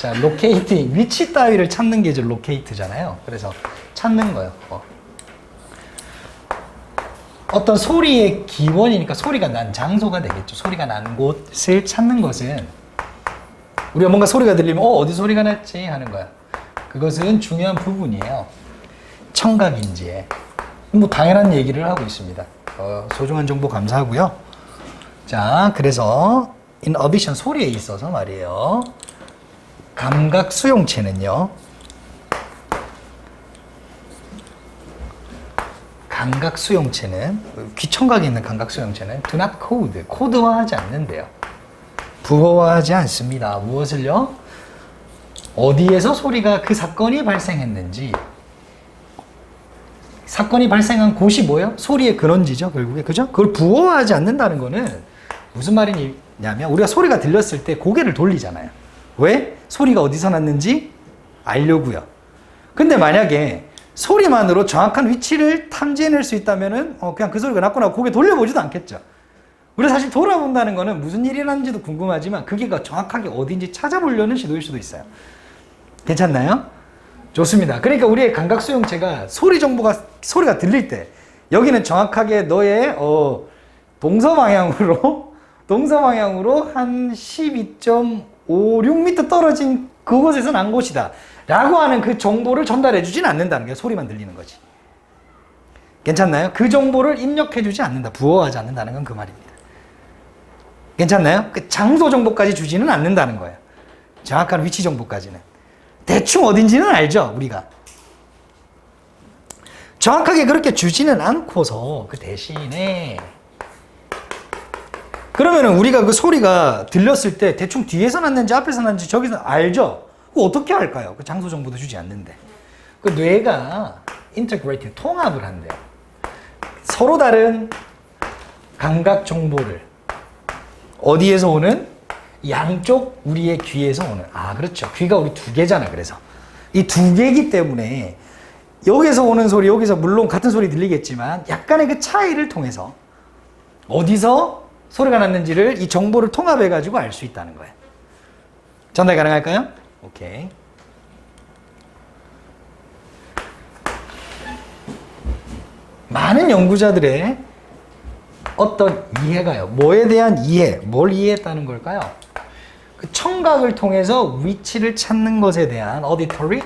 자, 로케이팅 위치 따위를 찾는 게 이제 로케이트잖아요. 그래서 찾는 거예요. 어. 어떤 소리의 기원이니까 소리가 난 장소가 되겠죠. 소리가 난 곳을 찾는 것은 우리가 뭔가 소리가 들리면 어 어디 소리가 났지 하는 거야. 그것은 중요한 부분이에요. 청각 인지에 뭐 당연한 얘기를 하고 있습니다. 어, 소중한 정보 감사하고요. 자, 그래서 in addition 소리에 있어서 말이에요. 감각 수용체는요. 감각 수용체는 귀청각에 있는 감각 수용체는 do not code 코드화하지 않는데요. 부호화하지 않습니다. 무엇을요? 어디에서 소리가 그 사건이 발생했는지 사건이 발생한 곳이 뭐예요? 소리의 근원지죠, 결국에. 그죠? 그걸 부호화하지 않는다는 거는 무슨 말이냐면 우리가 소리가 들렸을 때 고개를 돌리잖아요. 왜? 소리가 어디서 났는지 알려고요. 근데 만약에 소리만으로 정확한 위치를 탐지해낼 수 있다면은 어, 그냥 그 소리가 났구나 고개 돌려보지도 않겠죠. 우리 사실 돌아본다는 거는 무슨 일이 났는지도 궁금하지만 그게 정확하게 어딘지 찾아보려는 시도일 수도 있어요. 괜찮나요? 좋습니다. 그러니까 우리의 감각 수용체가 소리 정보가 소리가 들릴 때 여기는 정확하게 너의 어, 동서 방향으로 동서 방향으로 한 12.56m 떨어진 그곳에서 난 곳이다. 라고 하는 그 정보를 전달해 주진 않는다는 게 소리만 들리는 거지. 괜찮나요? 그 정보를 입력해 주지 않는다. 부호하지 않는다는 건 그 말입니다. 괜찮나요? 그 장소 정보까지 주지는 않는다는 거예요. 정확한 위치 정보까지는. 대충 어딘지는 알죠, 우리가. 정확하게 그렇게 주지는 않고서 그 대신에 그러면은 우리가 그 소리가 들렸을 때 대충 뒤에서 났는지 앞에서 났는지 저기서 알죠? 그 어떻게 할까요? 그 장소 정보도 주지 않는데. 그 뇌가 인터그레이티브 통합을 한대요. 서로 다른 감각 정보를 어디에서 오는 양쪽 우리의 귀에서 오는 아 그렇죠 귀가 우리 두 개잖아 그래서 이 두 개이기 때문에 여기서 오는 소리 여기서 물론 같은 소리 들리겠지만 약간의 그 차이를 통해서 어디서 소리가 났는지를 이 정보를 통합해 가지고 알 수 있다는 거예요 전달 가능할까요? 오케이 많은 연구자들의 어떤 이해가요. 뭐에 대한 이해, 뭘 이해했다는 걸까요? 그 청각을 통해서 위치를 찾는 것에 대한 auditory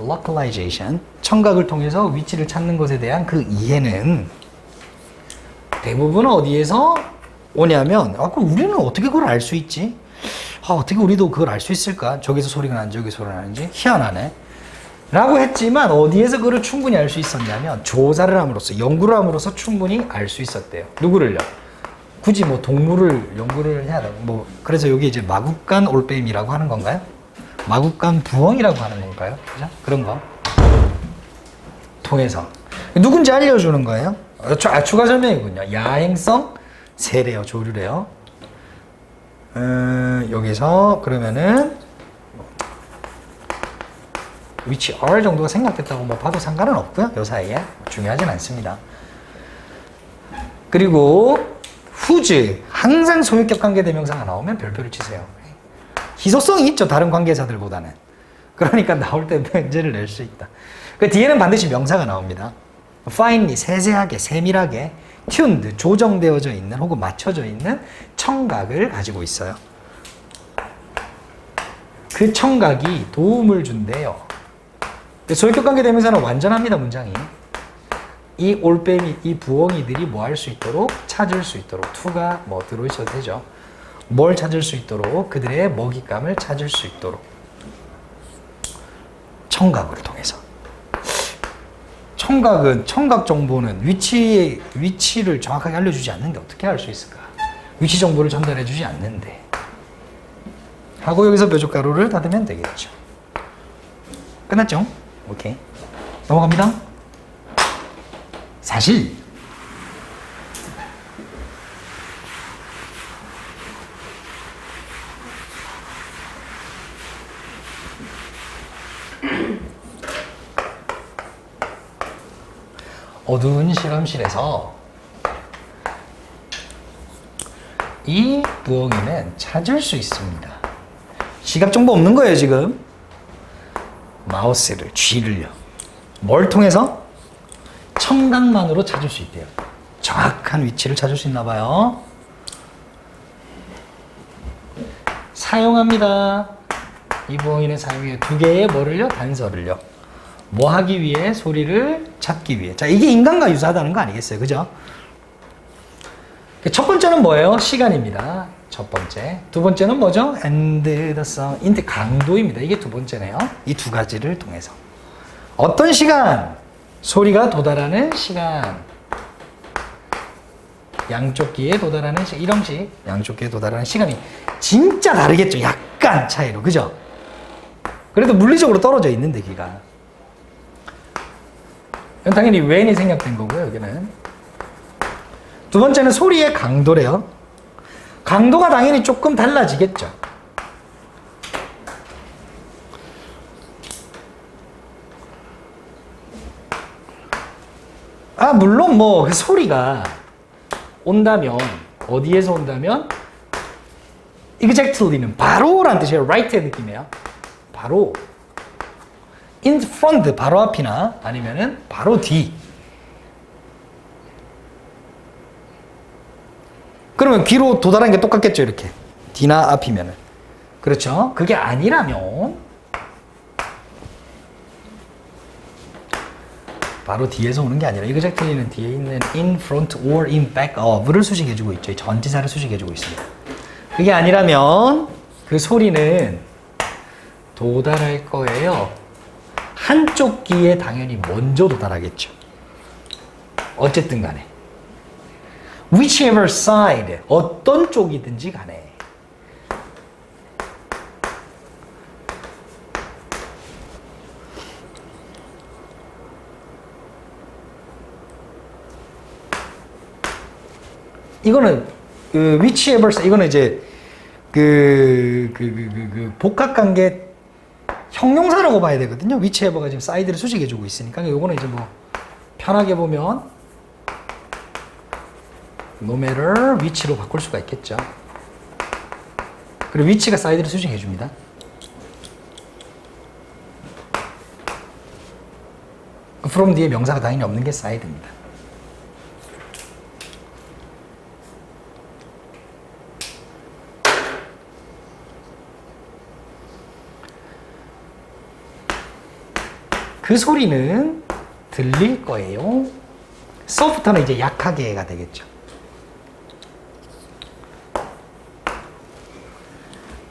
localization, 청각을 통해서 위치를 찾는 것에 대한 그 이해는 대부분 어디에서 오냐면, 아, 그럼 우리는 어떻게 그걸 알 수 있지? 아, 어떻게 우리도 그걸 알 수 있을까? 저기서 소리가 나는지 저기서 소리가 나는지 희한하네. 라고 했지만 어디에서 그걸 충분히 알 수 있었냐면 조사를 함으로써 연구를 함으로써 충분히 알 수 있었대요. 누구를요? 굳이 뭐 동물을 연구를 해야 돼. 뭐 그래서 여기 이제 마국간 올빼미라고 하는 건가요? 마국간 부엉이라고 하는 건가요? 그죠? 그런 거 통해서 누군지 알려주는 거예요. 어, 추- 아, 추가 설명이군요. 야행성 세례요, 조류래요. 음, 여기서 그러면은 위치 R 정도가 생략됐다고 뭐 봐도 상관은 없고요. 요 사이에 중요하진 않습니다. 그리고 후즈 항상 소유격 관계 대명사가 나오면 별표를 치세요. 희소성이 있죠. 다른 관계사들보다는. 그러니까 나올 때 문제를 낼 수 있다. 그 뒤에는 반드시 명사가 나옵니다. finely 세세하게 세밀하게 tuned 조정되어져 있는 혹은 맞춰져 있는 청각을 가지고 있어요. 그 청각이 도움을 준대요. 소유격 관계 대명사는 완전합니다 문장이. 이 올빼미, 이 부엉이들이 뭐 할 수 있도록 찾을 수 있도록 투가 뭐 들어있어도 되죠. 뭘 찾을 수 있도록 그들의 먹잇감을 찾을 수 있도록 청각을 통해서. 청각은 청각 정보는 위치 위치를 정확하게 알려주지 않는데 어떻게 알 수 있을까? 위치 정보를 전달해주지 않는데. 하고 여기서 뾰족가루를 닫으면 되겠죠. 끝났죠? 오케이. 넘어갑니다. 사실 어두운 실험실에서 이 부엉이는 찾을 수 있습니다. 시각 정보 없는 거예요, 지금. 마우스를, G를요. 뭘 통해서? 청각만으로 찾을 수 있대요. 정확한 위치를 찾을 수 있나 봐요. 사용합니다. 이 부엉이는 사용해요. 두 개의 뭐를요? 단서를요. 뭐 하기 위해? 소리를 찾기 위해. 자, 이게 인간과 유사하다는 거 아니겠어요? 그죠? 첫 번째는 뭐예요? 시간입니다. 첫 번째. 두 번째는 뭐죠? And the sun. 인데 강도입니다. 이게 두 번째네요. 이 두 가지를 통해서. 어떤 시간? 소리가 도달하는 시간. 양쪽 귀에 도달하는 시간. 이런식. 양쪽 귀에 도달하는 시간이 진짜 다르겠죠. 약간 차이로. 그죠? 그래도 물리적으로 떨어져 있는데, 귀가. 이건 당연히 when이 생략된 거고요, 여기는. 두 번째는 소리의 강도래요. 강도가 당연히 조금 달라지겠죠. 아, 물론 뭐 그 소리가 온다면, 어디에서 온다면, exactly는 바로란 뜻이에요. right의 느낌이에요. 바로. In front, 바로 앞이나 아니면은 바로 뒤. 그러면 귀로 도달한 게 똑같겠죠, 이렇게. 뒤나 앞이면은. 그렇죠? 그게 아니라면, 바로 뒤에서 오는 게 아니라, exactly는 뒤에 있는 in front or in back of를 수식해주고 있죠. 이 전치사를 수식해주고 있습니다. 그게 아니라면, 그 소리는 도달할 거예요. 한쪽 귀에 당연히 먼저 도달하겠죠. 어쨌든 간에. whichever side 어떤 쪽이든지 간에 이거는 그 side 이거는 이제 그, 그, 그, 그, 그 복합 관계 형용사라고 봐야 되거든요. whichever가 지금 사이드를 수식해주고 있으니까 이거는 이제 뭐 편하게 보면 matter 위치로 바꿀 수가 있겠죠. 그리고 위치가 사이드를 수식해 줍니다. from 뒤에 명사가 당연히 없는 게 사이드입니다. 그 소리는 들릴 거예요. 소프트는 이제 약하게가 되겠죠.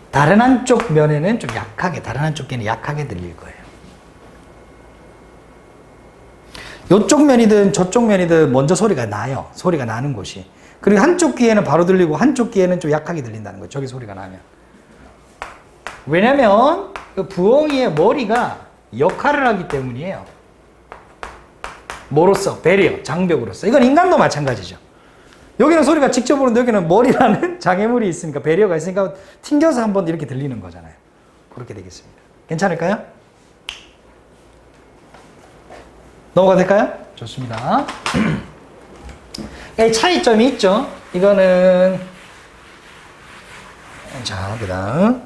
다른 한쪽 면에는 좀 약하게, 다른 한쪽 귀는 약하게 들릴 거예요. 이쪽 면이든 저쪽 면이든 먼저 소리가 나요. 소리가 나는 곳이. 그리고 한쪽 귀에는 바로 들리고 한쪽 귀에는 좀 약하게 들린다는 거예요. 저기 소리가 나면. 왜냐면 그 부엉이의 머리가 역할을 하기 때문이에요. 뭐로서? 배리어, 장벽으로서. 이건 인간도 마찬가지죠. 여기는 소리가 직접 오는데 여기는 머리라는 장애물이 있으니까 배리어가 있으니까 튕겨서 한번 이렇게 들리는 거잖아요. 그렇게 되겠습니다. 괜찮을까요? 넘어가 될까요? 좋습니다. 이 차이점이 있죠. 이거는 자, 그다음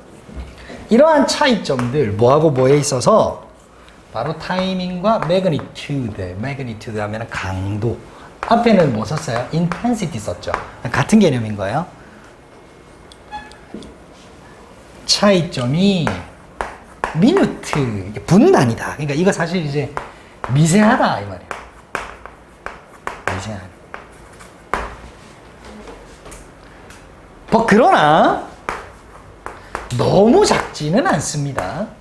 이러한 차이점들 뭐하고 뭐에 있어서 바로 타이밍과 magnitude, magnitude 하면 강도. 앞에는 뭐 썼어요? intensity 썼죠. 같은 개념인 거예요. 차이점이 미누트, 분단이다. 그러니까 이거 사실 이제 미세하다 이 말이에요. 미세한. 뭐 그러나 너무 작지는 않습니다.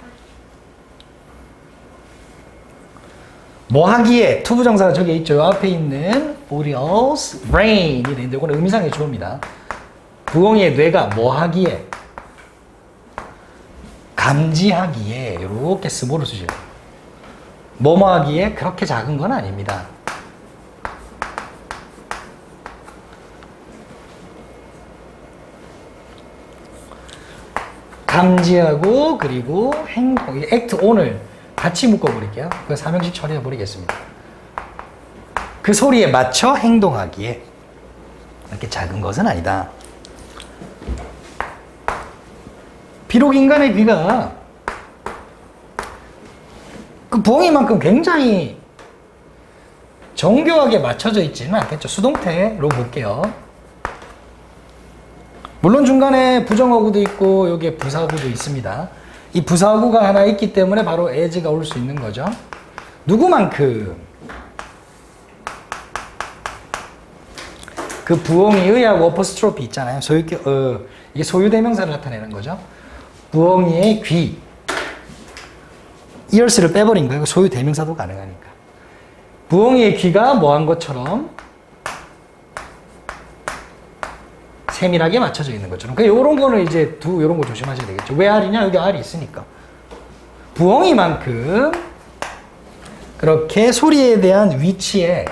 뭐 하기에 투부정사가 저기 있죠. 앞에 있는 boreals rain이 되는데 이거는 의미상의 주어입니다. 부엉이의 뇌가 뭐 하기에 감지하기에 이렇게 스모를 쓰시요 뭐뭐 하기에 그렇게 작은 건 아닙니다. 감지하고 그리고 행동, 액트 on을 같이 묶어버릴게요. 그 삼형식 처리해 버리겠습니다. 그 소리에 맞춰 행동하기에 이렇게 작은 것은 아니다. 비록 인간의 귀가 그 부엉이만큼 굉장히 정교하게 맞춰져 있지는 않겠죠. 수동태로 볼게요. 물론 중간에 부정어구도 있고 여기에 부사어구도 있습니다. 이 부사어구가 하나 있기 때문에 바로 as가 올 수 있는 거죠. 누구만큼 그 부엉이 의하고 어퍼스트로피 있잖아요. 소유 어, 이게 소유 대명사를 나타내는 거죠. 부엉이의 귀 이얼스를 빼버린 거예요. 소유 대명사도 가능하니까. 부엉이의 귀가 뭐한 것처럼 세밀하게 맞춰져 있는 것처럼. 그러니까 이런 거는 이제 두 이런 거 조심하셔야 되겠죠. 왜 R이냐? 여기 R이 있으니까. 부엉이만큼 그렇게 소리에 대한 위치에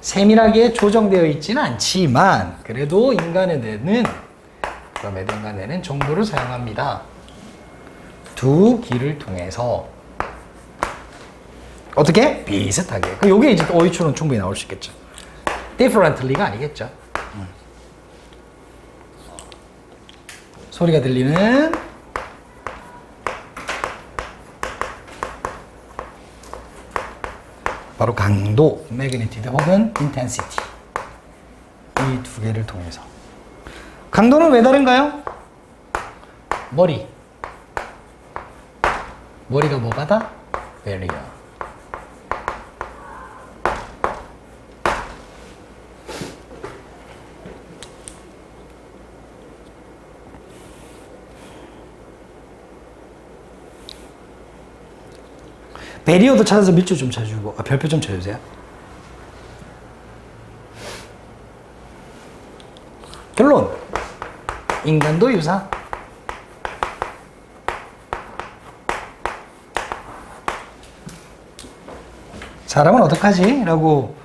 세밀하게 조정되어 있지는 않지만 그래도 인간의 뇌는 그럼에도 인간의 뇌는 정보를 사용합니다. 두 귀를 통해서 어떻게? 비슷하게. 그 요게 이제 어휘추론 충분히 나올 수 있겠죠. differently가 아니겠죠. 소리가 들리는 바로 강도, magnitude 혹은 intensity 이두 개를 통해서 강도는 왜 다른가요? 머리 머리가 뭐가다? barrier 베리어 도 찾아서 밑줄 좀 쳐주고 아, 별표 좀 쳐주세요. 결론 인간도 유사. 사람은 어떡하지? 라고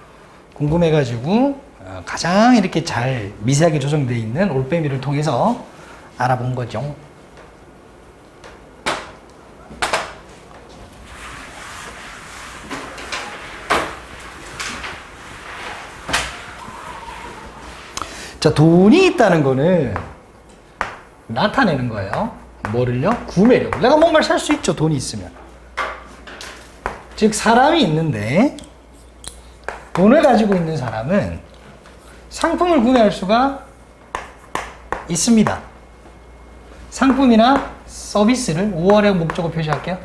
궁금해가지고 어, 가장 이렇게 잘 미세하게 조정되어 있는 올빼미를 통해서 알아본 거죠. 자, 돈이 있다는 거는 나타내는 거예요. 뭐를요? 구매력. 내가 뭔가를 살 수 있죠. 돈이 있으면. 즉, 사람이 있는데 돈을 가지고 있는 사람은 상품을 구매할 수가 있습니다. 상품이나 서비스를 5월의 목적으로 표시할게요.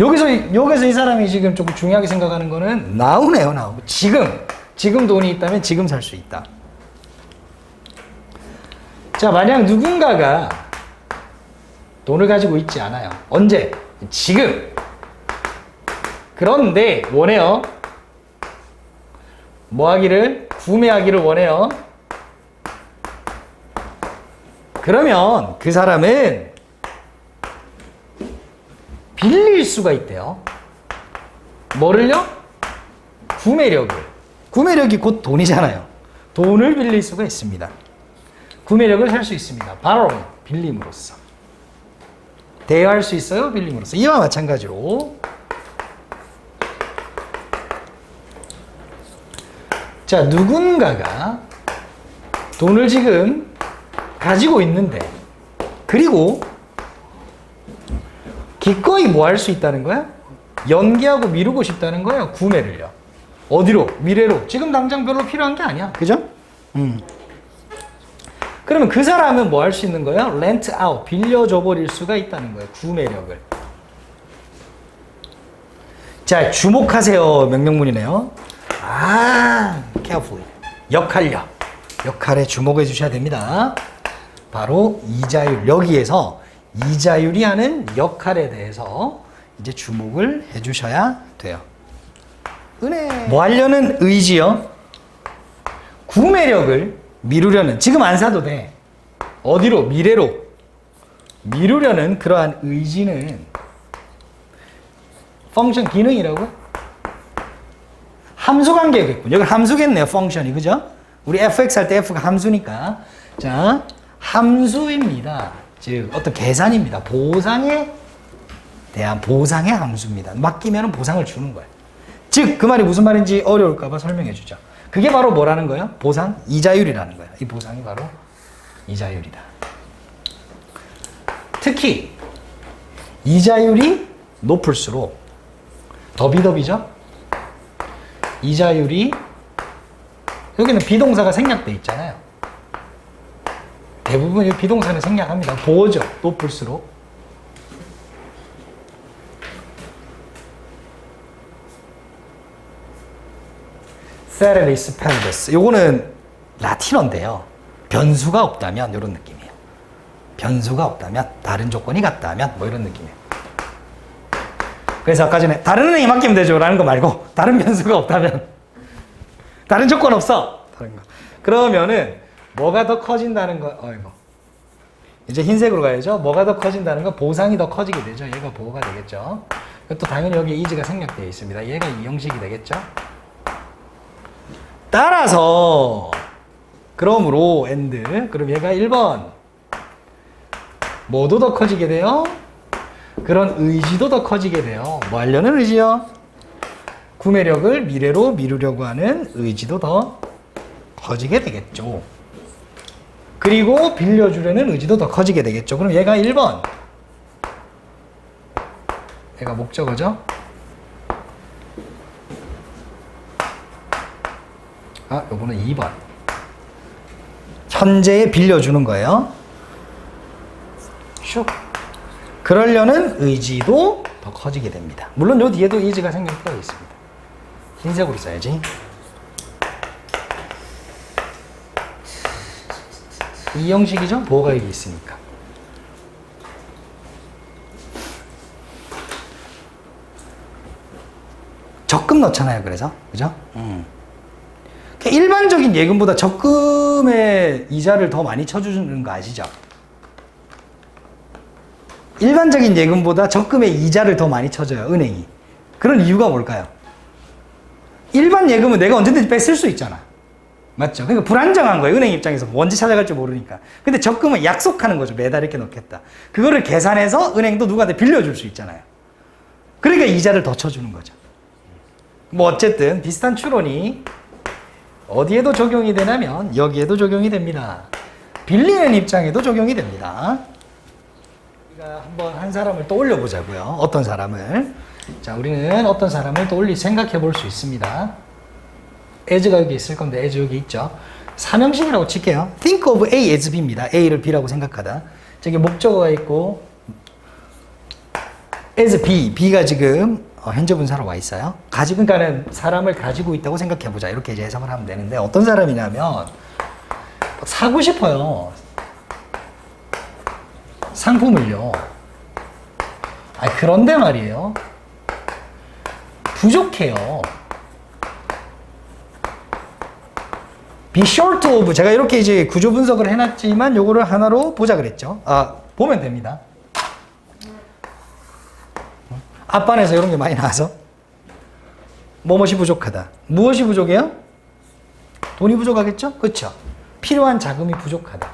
여기서, 여기서 이 사람이 지금 조금 중요하게 생각하는 거는 나오네요, 나오. 지금. 지금 돈이 있다면 지금 살 수 있다. 자, 만약 누군가가 돈을 가지고 있지 않아요. 언제? 지금. 그런데 원해요. 뭐 하기를? 구매하기를 원해요. 그러면 그 사람은 빌릴 수가 있대요. 뭐를요? 구매력을. 구매력이 곧 돈이잖아요. 돈을 빌릴 수가 있습니다. 구매력을 살 수 있습니다. 바로 빌림으로써. 대여할 수 있어요, 빌림으로써. 이와 마찬가지로. 자, 누군가가 돈을 지금 가지고 있는데, 그리고 기꺼이 뭐 할 수 있다는 거야? 연기하고 미루고 싶다는 거예요, 구매를요. 어디로? 미래로. 지금 당장 별로 필요한 게 아니야. 그죠? 음. 그러면 그 사람은 뭐 할 수 있는 거예요? 렌트 아웃, 빌려줘 버릴 수가 있다는 거예요. 구매력을. 자, 주목하세요. 명령문이네요. 아, carefully. 역할력. 역할에 주목해 주셔야 됩니다. 바로 이자율. 여기에서 이자율이 하는 역할에 대해서 이제 주목을 해 주셔야 돼요. 은혜. 뭐 하려는 의지요? 구매력을 미루려는 지금 안 사도 돼. 어디로? 미래로. 미루려는 그러한 의지는 펑션 기능이라고? 함수 관계겠군. 여기 함수겠네요. 펑션이. 그죠? 우리 fx 할 때 f가 함수니까. 자, 함수입니다. 즉 어떤 계산입니다. 보상에 대한 보상의 함수입니다. 맡기면 보상을 주는 거예요. 즉 그 말이 무슨 말인지 어려울까 봐 설명해 주죠. 그게 바로 뭐라는 거예요? 보상? 이자율이라는 거예요. 이 보상이 바로 이자율이다. 특히 이자율이 높을수록 더비더비죠? 이자율이 여기는 비동사가 생략돼 있잖아요. 대부분 이 비동사는 생략합니다. 보호죠. 높을수록. 세레리스 펠베스. 요거는 라틴어인데요. 변수가 없다면 이런 느낌이에요. 변수가 없다면 다른 조건이 같다면 뭐 이런 느낌이에요. 그래서 아까 전에 다른 은행에 맡기면 되죠. 라는 거 말고 다른 변수가 없다면. 다른 조건 없어. 다른 거. 그러면은 뭐가 더 커진다는 거 어이구 이제 흰색으로 가야죠. 뭐가 더 커진다는 거? 보상이 더 커지게 되죠. 얘가 보호가 되겠죠. 또 당연히 여기에 이즈가 생략되어 있습니다. 얘가 이 형식이 되겠죠 따라서 그러므로 and 그럼 얘가 1번 뭐도 더 커지게 돼요? 그런 의지도 더 커지게 돼요. 뭐 하려는 의지요? 구매력을 미래로 미루려고 하는 의지도 더 커지게 되겠죠. 그리고 빌려주려는 의지도 더 커지게 되겠죠. 그럼 얘가 1번. 얘가 목적어죠? 아, 요거는 2번. 현재에 빌려주는 거예요. 슉. 그러려는 의지도 더 커지게 됩니다. 물론 요 뒤에도 의지가 생길 필요가 있습니다. 흰색으로 써야지. 이 형식이죠? 보호가 여기 있으니까. 적금 넣잖아요. 그래서 그죠? 음. 일반적인 예금보다 적금의 이자를 더 많이 쳐주는 거 아시죠? 일반적인 예금보다 적금의 이자를 더 많이 쳐줘요, 은행이. 그런 이유가 뭘까요? 일반 예금은 내가 언제든지 뺏을 수 있잖아. 맞죠? 그러니까 불안정한 거예요, 은행 입장에서. 언제 찾아갈지 모르니까. 근데 적금은 약속하는 거죠. 매달 이렇게 넣겠다. 그거를 계산해서 은행도 누구한테 빌려줄 수 있잖아요. 그러니까 이자를 더 쳐주는 거죠. 뭐 어쨌든 비슷한 추론이 어디에도 적용이 되냐면 여기에도 적용이 됩니다. 빌리는 입장에도 적용이 됩니다. 우리가 한번 한 사람을 떠올려 보자고요. 어떤 사람을. 자, 우리는 어떤 사람을 떠올리 생각해 볼 수 있습니다. as가 여기 있을 건데 as 여기 있죠. 삼형식이라고 칠게요. think of A as B입니다. A를 B라고 생각하다. 저기 목적어가 있고 as B, B가 지금 어, 현재 분사로 와 있어요. 가지고 그러니까는 사람을 가지고 있다고 생각해 보자. 이렇게 이제 해석을 하면 되는데 어떤 사람이냐면 사고 싶어요. 상품을요. 아 그런데 말이에요. 부족해요. be short of 제가 이렇게 이제 구조 분석을 해놨지만 요거를 하나로 보자 그랬죠. 아 보면 됩니다. 앞반에서 이런 게 많이 나와서 뭐뭇이 부족하다. 무엇이 부족해요? 돈이 부족하겠죠? 그렇죠. 필요한 자금이 부족하다.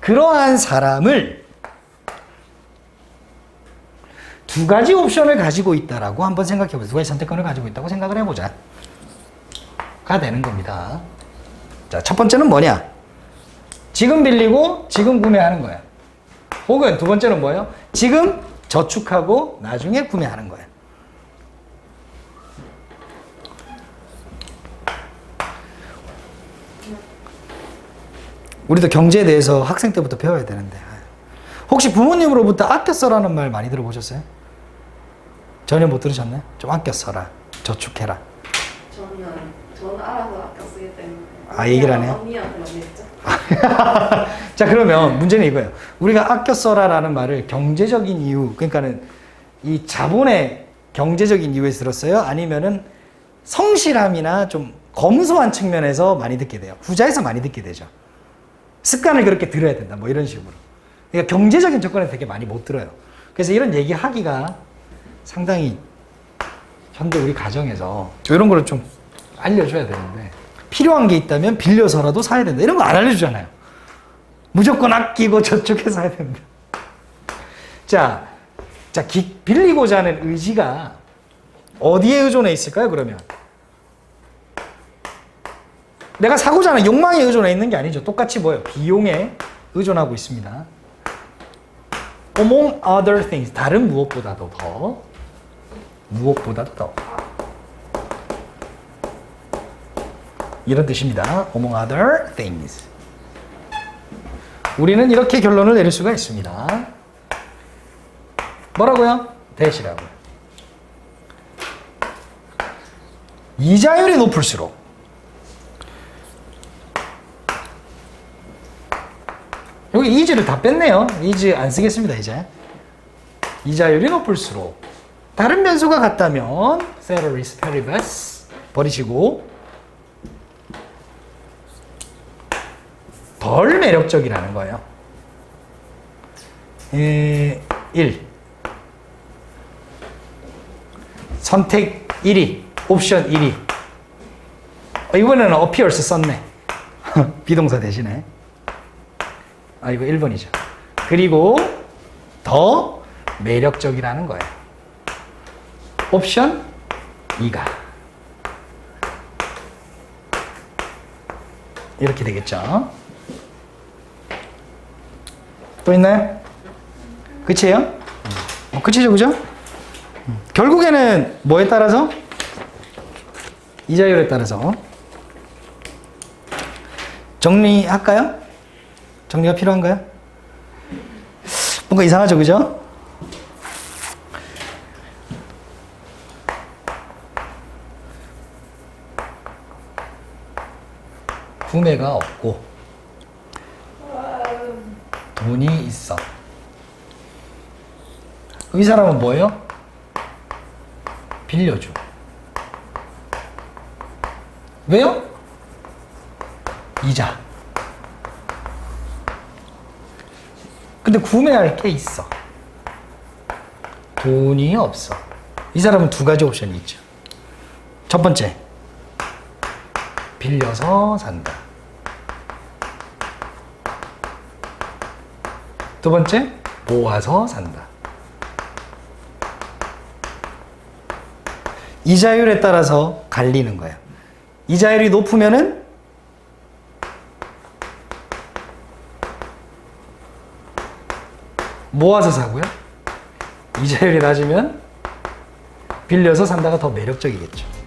그러한 사람을 두 가지 옵션을 가지고 있다라고 한번 생각해 보세요. 두 가지 선택권을 가지고 있다고 생각을 해보자. 가 되는 겁니다. 자, 첫 번째는 뭐냐? 지금 빌리고 지금 구매하는 거야. 혹은 두 번째는 뭐예요? 지금 저축하고 나중에 구매하는 거야. 우리도 경제에 대해서 학생 때부터 배워야 되는데. 혹시 부모님으로부터 아껴 써라는 말 많이 들어보셨어요? 전혀 못 들으셨나요? 좀 아껴 써라. 저축해라. 저는 저는 알아서 아껴 쓰기 때문에 아, 얘기를 안 해요? 언니한테 많이 했죠. 자, 그러면 문제는 이거예요. 우리가 아껴 써라라는 말을 경제적인 이유, 그러니까는 이 자본의 경제적인 이유에서 들었어요? 아니면은 성실함이나 좀 검소한 측면에서 많이 듣게 돼요. 후자에서 많이 듣게 되죠. 습관을 그렇게 들어야 된다. 뭐 이런 식으로. 그러니까 경제적인 조건에 되게 많이 못 들어요. 그래서 이런 얘기 하기가 상당히 현대 우리 가정에서 이런 거를 좀 알려줘야 되는데 필요한 게 있다면 빌려서라도 사야 된다. 이런 거 안 알려주잖아요. 무조건 아끼고 저축해서 사야 된다. 자, 자 기, 빌리고자 하는 의지가 어디에 의존해 있을까요? 그러면 내가 사고자 하는 욕망에 의존해 있는 게 아니죠. 똑같이 뭐예요? 비용에 의존하고 있습니다. among other things 다른 무엇보다도 더 무엇보다도 더 이런 뜻입니다. among other things 우리는 이렇게 결론을 내릴 수가 있습니다. 뭐라고요? 대시라고요. 이자율이 높을수록 여기 이즈를 다 뺐네요. 이즈 안 쓰겠습니다, 이제. 이자율이 높을수록 다른 변수가 같다면 paribus 버리시고 덜 매력적이라는 거예요. 에, 1. 선택 1위, 옵션 1위. 어, 이번에는 appears 썼네. 비동사 대신에. 아, 이거 1번이죠. 그리고 더 매력적이라는 거예요. 옵션 2가. 이렇게 되겠죠. 또 있나요? 끝이에요? 어, 끝이죠, 그죠? 음. 결국에는 뭐에 따라서? 이자율에 따라서. 정리할까요? 정리가 필요한가요? 뭔가 이상하죠, 그죠? 구매가 없고 돈이 있어. 이 사람은 뭐예요? 빌려줘. 왜요? 이자. 근데 구매할 게 있어. 돈이 없어. 이 사람은 두 가지 옵션이 있죠. 첫 번째, 빌려서 산다. 두 번째, 모아서 산다. 이자율에 따라서 갈리는 거예요. 이자율이 높으면은 모아서 사고요. 이자율이 낮으면 빌려서 산다가 더 매력적이겠죠.